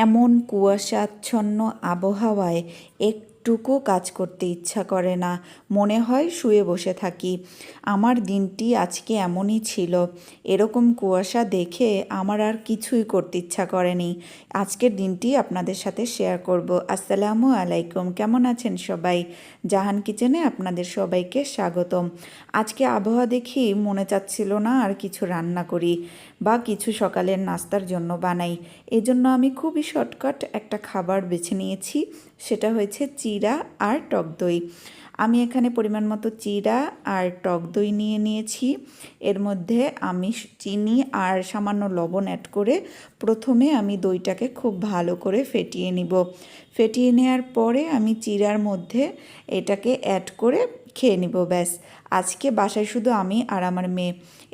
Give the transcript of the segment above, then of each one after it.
এমন কুয়াশাচ্ছন্ন আবহাওয়ায় একটুকু কাজ করতে ইচ্ছা করে না। মনে হয় শুয়ে বসে থাকি। আমার দিনটি আজকে এমনই ছিল। এরকম কুয়াশা দেখে আমার আর কিছুই করতে ইচ্ছা করেনি। আজকের দিনটি আপনাদের সাথে শেয়ার করব। আসসালামু আলাইকুম। কেমন আছেন সবাই? জাহান কিচেনে আপনাদের সবাইকে স্বাগতম। আজকে আবহাওয়া দেখি মনে চাচ্ছিল না আর কিছু রান্না করি বা কিছু সকালের নাস্তার জন্য বানাই। এজন্য আমি খুবই শর্টকাট একটা খাবার বেছে নিয়েছি। সেটা হয়েছে চিরা আর টক দই। আমি এখানে পরিমাণ মতো চিরা আর টক দই নিয়ে নিয়েছি। এর মধ্যে আমি চিনি আর সামান্য লবণ অ্যাড করে প্রথমে আমি দইটাকে খুব ভালো করে ফেটিয়ে নিব। ফেটিয়ে নেওয়ার পরে আমি চিরার মধ্যে এটাকে অ্যাড করে খেয়ে নিব, ব্যাস। আজকে বাসায় শুধু আমি আর আমার মেয়ে।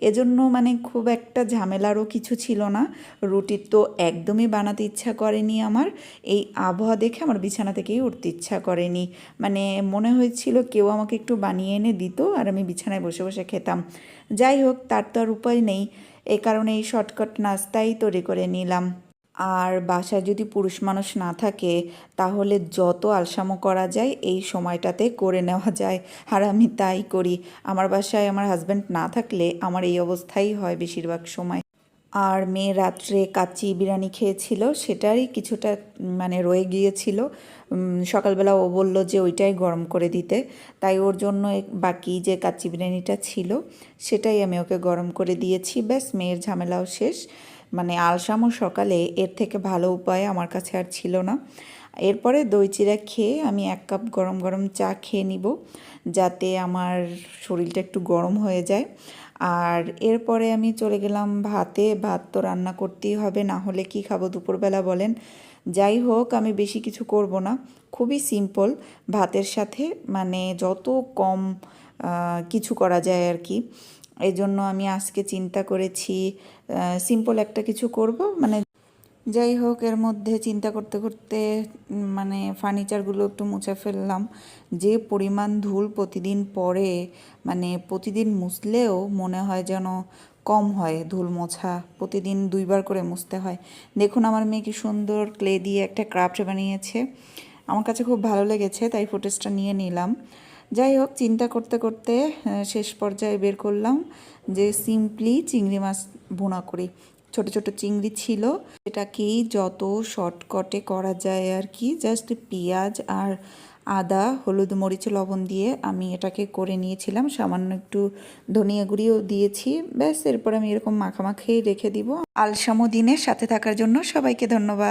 এজন্য মানে খুব একটা ঝামেলারও কিছু ছিল না। রুটির তো একদমই বানাতে ইচ্ছা করেনি আমার। এই আবহাওয়া দেখে আমার বিছানা থেকেই উঠতে ইচ্ছা করেনি। মানে মনে হয়েছিল কেউ আমাকে একটু বানিয়ে এনে দিত আর আমি বিছানায় বসে বসে খেতাম। যাই হোক, তার তো আর উপায় নেই। এই কারণে এই শর্টকাট নাস্তাই তৈরি করে নিলাম। আর বাসায় যদি পুরুষ মানুষ না থাকে, তাহলে যত আলসামো করা যায়, এই সময়টাতে করে নেওয়া যায়। আর আমি তাই করি। আমার বাসায় আমার হাজব্যান্ড না থাকলে আমার এই অবস্থাই হয় বেশিরভাগ সময়। আর মেয়ে রাত্রে কাচ্চি বিরিয়ানি খেয়েছিল, সেটারই কিছুটা মানে রয়ে গিয়েছিল। সকালবেলা ও বলল যে ওইটাই গরম করে দিতে। তাই ওর জন্য বাকি যে কাচ্চি বিরিয়ানিটা ছিল, সেটাই আমি ওকে গরম করে দিয়েছি। ব্যাস, মেয়ের ঝামেলাও শেষ। মানে আলসামো সকালে এর থেকে ভালো উপায় আমার কাছে আর ছিল না। এরপরে দই চিরা খেয়ে আমি এক কাপ গরম গরম চা খেয়ে নিব, যাতে আমার শরীরটা একটু গরম হয়ে যায়। আর এরপরে আমি চলে গেলাম ভাতে, ভাত তো রান্না করতেই হবে, না হলে কি খাব দুপুরবেলা বলেন। যাই হোক, আমি বেশি কিছু করব না, খুবই সিম্পল ভাতের সাথে মানে যত কম কিছু করা যায় আর কি। এই জন্য আমি আজকে চিন্তা করেছি সিম্পল একটা কিছু করব। মানে যাই হোক, এর মধ্যে চিন্তা করতে করতে মানে ফার্নিচারগুলো একটু মুছে ফেললাম। যে পরিমাণ ধুল প্রতিদিন পরে মানে প্রতিদিন মুছলেও মনে হয় যেন কম হয় ধুল মোছা, প্রতিদিন দুইবার করে মুছতে হয়। দেখুন, আমার মেয়ে কি সুন্দর ক্লে দিয়ে একটা ক্রাফট বানিয়েছে। আমার কাছে খুব ভালো লেগেছে, তাই ফুটেজটা নিয়ে নিলাম। যাই হোক, চিন্তা করতে করতে শেষ পর্যায়ে বের করলাম যে সিম্পলি চিংড়ি মাছ ভুনা করি। ছোট ছোট চিংড়ি ছিল, এটাকেই যত শর্টকটে করা যায় আর কি জাস্ট পেঁয়াজ আর আদা, হলুদ, মরিচ, লবণ দিয়ে আমি এটাকে করে নিয়েছিলাম। সামান্য একটু ধনিয়া গুঁড়িও দিয়েছি। ব্যাস, এরপর আমি এরকম মাখামাখিয়ে রেখে দিব। আলসামো দিনের সাথে থাকার জন্য সবাইকে ধন্যবাদ।